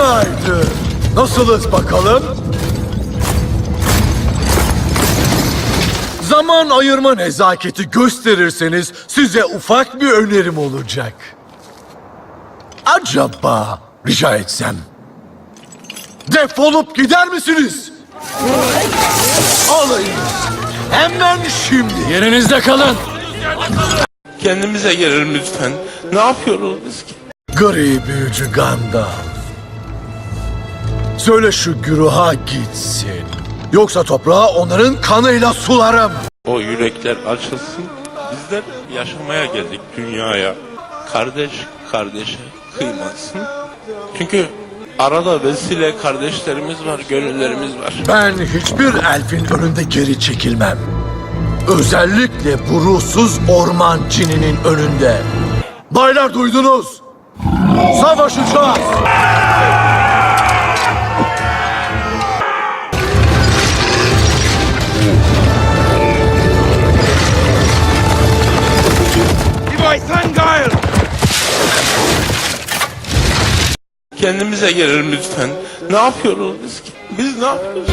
Günaydın. Nasılız bakalım? Zaman ayırma nezaketi gösterirseniz size ufak bir önerim olacak. Acaba rica etsem defolup gider misiniz? Alayım. Hemen şimdi. Yerinizde kalın. Kendimize gelelim lütfen. Ne yapıyoruz biz ki? Gri büyücü Gandalf. Söyle şu güruha gitsin. Yoksa toprağı onların kanıyla sularım. O yürekler açılsın. Bizler yaşamaya geldik dünyaya. Kardeş kardeşe kıymasın. Çünkü arada vesile kardeşlerimiz var, gönüllerimiz var. Ben hiçbir elfin önünde geri çekilmem. Özellikle bu ruhsuz orman cininin önünde. Baylar duydunuz. Savaşacağız. Kendimize gelelim lütfen. Ne yapıyoruz biz ki? Biz ne yapıyoruz?